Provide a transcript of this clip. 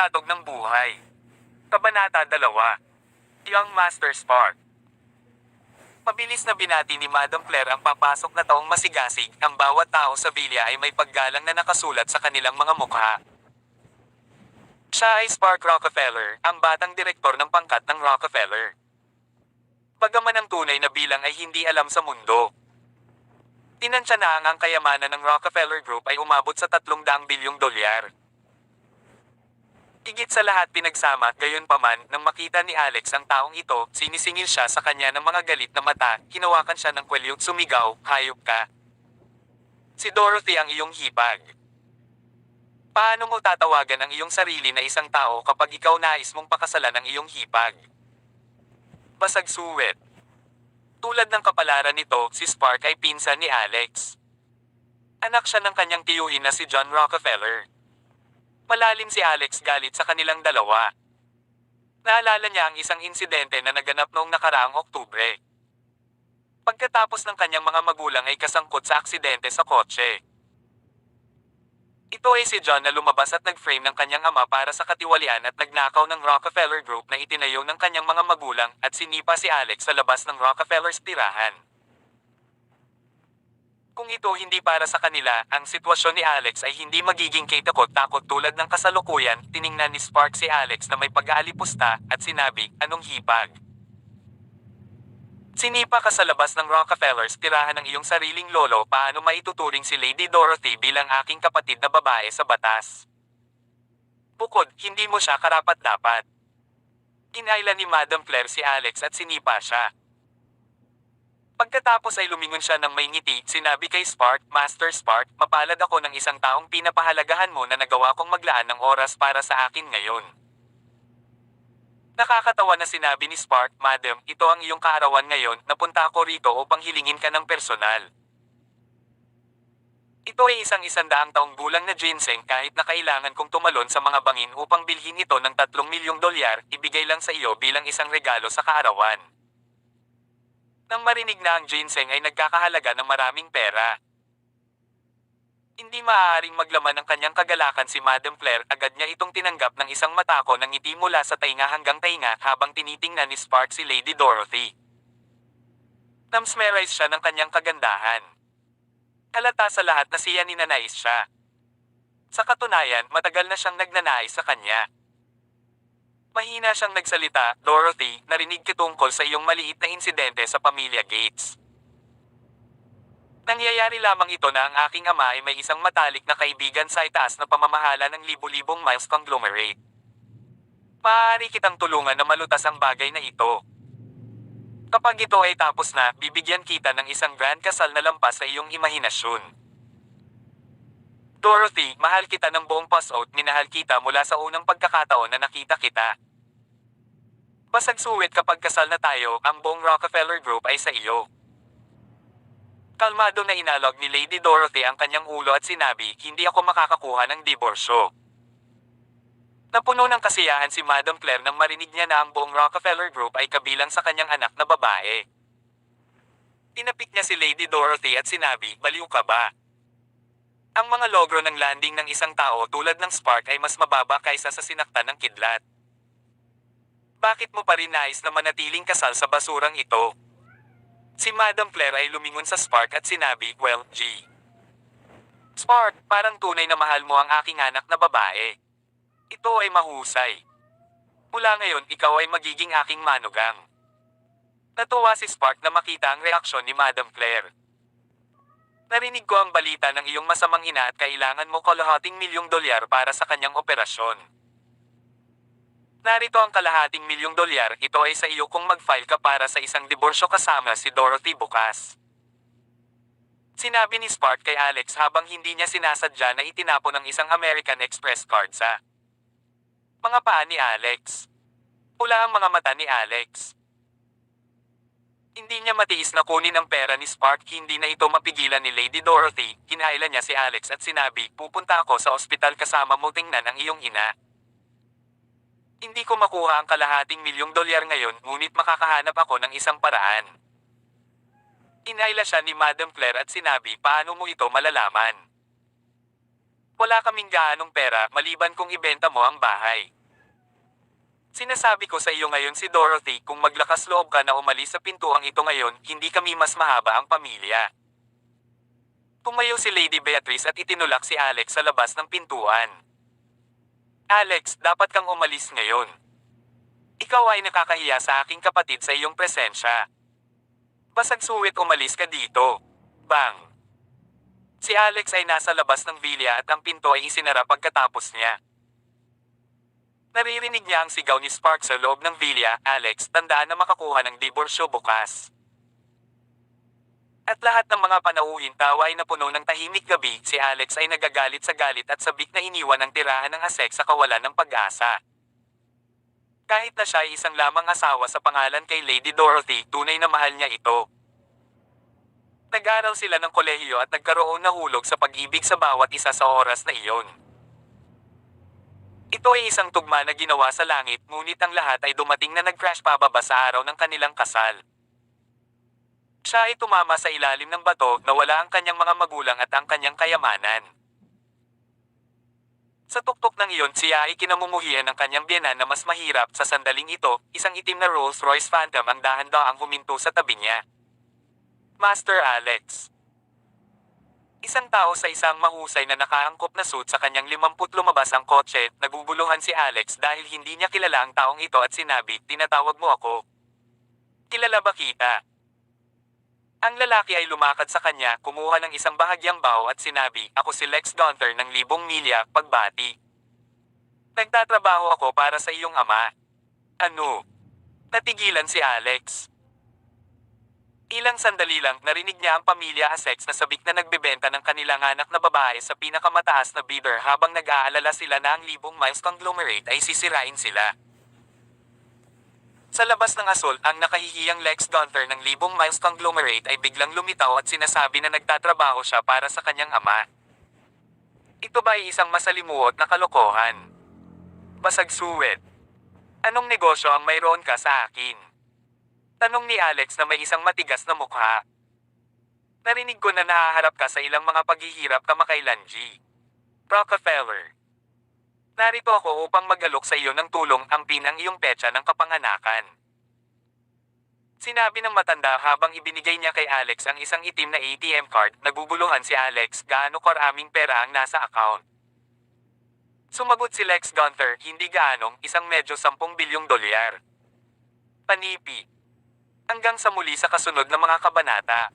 Albugatog ng Buhay Kabanata 2 Young Master Spark Mabilis na binati ni Madam Claire ang papasok na taong masigasig, ang bawat tao sa villa ay may paggalang na nakasulat sa kanilang mga mukha. Siya ay Spark Rockefeller, ang batang direktor ng pangkat ng Rockefeller. Bagaman ang tunay na bilang ay hindi alam sa mundo. Tinansya na ang ang kayamanan ng Rockefeller Group ay umabot sa 300 bilyong dolyar. Higit sa lahat pinagsama, gayon paman, nang makita ni Alex ang taong ito, sinisingil siya sa kanya ng mga galit na mata, hinawakan siya ng kwelyo, sumigaw, hayop ka. Si Dorothy ang iyong hipag. Paano mo tatawagan ang iyong sarili na isang tao kapag ikaw nais mong pakasalan ang iyong hipag? Basag suwet. Tulad ng kapalaran nito, si Spark ay pinsan ni Alex. Anak siya ng kanyang tiyuhin na si John Rockefeller. Malalim si Alex galit sa kanilang dalawa. Naalala niya ang isang insidente na naganap noong nakaraang Oktubre. Pagkatapos ng kanyang mga magulang ay kasangkot sa aksidente sa kotse. Ito ay si John na lumabas at nag-frame ng kanyang ama para sa katiwalian at nagnakaw ng Rockefeller Group na itinayo ng kanyang mga magulang at sinipa si Alex sa labas ng Rockefeller's tirahan. Kung ito hindi para sa kanila, ang sitwasyon ni Alex ay hindi magiging kitakot-takot tulad ng kasalukuyan, tiningnan ni Spark si Alex na may pag-aalipusta at sinabi, anong hipag? Sinipa ka sa labas ng Rockefellers tirahan ng iyong sariling lolo paano maituturing si Lady Dorothy bilang aking kapatid na babae sa batas. Bukod, hindi mo siya karapat-dapat. Kinailan ni Madam Claire si Alex at sinipa siya. Pagkatapos ay lumingon siya ng may ngiti, sinabi kay Spark, Master Spark, mapalad ako ng isang taong pinapahalagahan mo na nagawa kong maglaan ng oras para sa akin ngayon. Nakakatawa na sinabi ni Spark, Madam, ito ang iyong kaarawan ngayon, napunta ako rito upang hilingin ka ng personal. Ito ay isang isandaang taong gulang na ginseng kahit na kailangan kong tumalon sa mga bangin upang bilhin ito ng 3 milyong dolyar, ibigay lang sa iyo bilang isang regalo sa kaarawan. Nang marinig na ang ginseng ay nagkakahalaga ng maraming pera. Hindi maaaring maglaman ng kanyang kagalakan si Madam Claire, agad niya itong tinanggap ng isang matako ng ngiti mula sa tainga hanggang tainga habang tinitingnan ni Spark si Lady Dorothy. Namsmerize siya ng kanyang kagandahan. Halata sa lahat na siya ninanais siya. Sa katunayan, matagal na siyang nagnanais sa kanya. Mahina siyang nagsalita, Dorothy, narinig ko tungkol sa iyong maliit na insidente sa pamilya Gates. Nangyayari lamang ito na ang aking ama ay may isang matalik na kaibigan sa itaas na pamamahala ng libu-libong miles conglomerate. Maaari kitang tulungan na malutas ang bagay na ito. Kapag ito ay tapos na, bibigyan kita ng isang grand kasal na lampas sa iyong imahinasyon. Dorothy, mahal kita ng buong pasout, minahal kita mula sa unang pagkakataon na nakita kita. Basag suwit kapag kasal na tayo, ang buong Rockefeller Group ay sa iyo. Kalmado na inalog ni Lady Dorothy ang kanyang ulo at sinabi, hindi ako makakakuha ng diborsyo. Napuno ng kasiyahan si Madam Claire nang marinig niya na ang buong Rockefeller Group ay kabilang sa kanyang anak na babae. Tinapik niya si Lady Dorothy at sinabi, baliw ka ba? Ang mga logro ng landing ng isang tao tulad ng Spark ay mas mababa kaysa sa sinaktan ng kidlat. Bakit mo pa rin nais na manatiling kasal sa basurang ito? Si Madam Claire ay lumingon sa Spark at sinabi, Well, G. Spark, parang tunay na mahal mo ang aking anak na babae. Ito ay mahusay. Mula ngayon, ikaw ay magiging aking manugang. Natuwa si Spark na makita ang reaksyon ni Madam Claire. Narinig ko ang balita ng iyong masamang ina at kailangan mo kalahating milyong dolyar para sa kanyang operasyon. Narito ang kalahating milyong dolyar, ito ay sa iyo kung mag-file ka para sa isang diborsyo kasama si Dorothy bukas. Sinabi ni Spark kay Alex habang hindi niya sinasadya na itinapon ng isang American Express card sa mga paa ni Alex. Pula ang mga mata ni Alex. Hindi niya matiis na kunin ang pera ni Spark, hindi na ito mapigilan ni Lady Dorothy. Kinailan niya si Alex at sinabi, pupunta ako sa ospital kasama mo tingnan ang iyong ina. Hindi ko makuha ang kalahating milyong dolyar ngayon, ngunit makakahanap ako ng isang paraan. Inayla siya ni Madam Claire at sinabi, paano mo ito malalaman? Wala kaming gaanong pera maliban kung ibenta mo ang bahay. Sinasabi ko sa iyo ngayon si Dorothy kung maglakas loob ka na umalis sa pintuang ito ngayon, hindi kami mas mahaba ang pamilya. Tumayo si Lady Beatrice at itinulak si Alex sa labas ng pintuan. Alex, dapat kang umalis ngayon. Ikaw ay nakakahiya sa aking kapatid sa iyong presensya. Basag suwit umalis ka dito. Bang! Si Alex ay nasa labas ng villa at ang pinto ay isinara pagkatapos niya. Naririnig niya ang sigaw ni Spark sa loob ng villa, Alex, tandaan na makakuha ng diborsyo bukas. At lahat ng mga panauhin tawa ay napuno ng tahimik gabi, si Alex ay nagagalit sa galit at sabik na iniwan ang tirahan ng asek sa kawalan ng pag-asa. Kahit na siya ay isang lamang asawa sa pangalan kay Lady Dorothy, tunay na mahal niya ito. Nag-aral sila ng kolehiyo at nagkaroon na hulog sa pag-ibig sa bawat isa sa oras na iyon. Ito ay isang tugma na ginawa sa langit ngunit ang lahat ay dumating na nag-crash pababa sa araw ng kanilang kasal. Siya ay tumama sa ilalim ng bato na wala ang kanyang mga magulang at ang kanyang kayamanan. Sa tuktok ng iyon siya ay kinamumuhian ng kanyang biyanan na mas mahirap sa sandaling ito, isang itim na Rolls Royce Phantom ang dahan-daang huminto sa tabi niya. Master Alex. Isang tao sa isang mahusay na nakaangkop na suit sa kanyang limamput lumabas ang kotse, naguguluhan si Alex dahil hindi niya kilala ang taong ito at sinabi, tinatawag mo ako. Kilala ba kita? Ang lalaki ay lumakad sa kanya, kumuha ng isang bahagyang bao at sinabi, ako si Lex Gunther ng libong milya, pagbati. Nagtatrabaho ako para sa iyong ama. Ano? Natigilan si Alex. Ilang sandali lang, narinig niya ang pamilya Assex na sabik na nagbebenta ng kanilang anak na babae sa pinakamataas na bidder habang nag-aalala sila na ang libong miles conglomerate ay sisirain sila. Sa labas ng asol, ang nakahihiyang Lex Gunther ng libong miles conglomerate ay biglang lumitaw at sinasabi na nagtatrabaho siya para sa kanyang ama. Ito ba ay isang masalimuot na kalokohan? Basag suwet. Anong negosyo ang mayroon ka sa akin? Tanong ni Alex na may isang matigas na mukha. Narinig ko na nahaharap ka sa ilang mga paghihirap kamakailan, G. Rockefeller. Narito ako upang magalok sa iyo ng tulong ang pinang iyong petsa ng kapanganakan. Sinabi ng matanda habang ibinigay niya kay Alex ang isang itim na ATM card, naguguluhan si Alex gaano karaming pera ang nasa account. Sumagot si Lex Gunther, hindi gaanong, isang medyo 10 bilyong dolyar. Panipi. Hanggang sa muli sa kasunod na mga kabanata.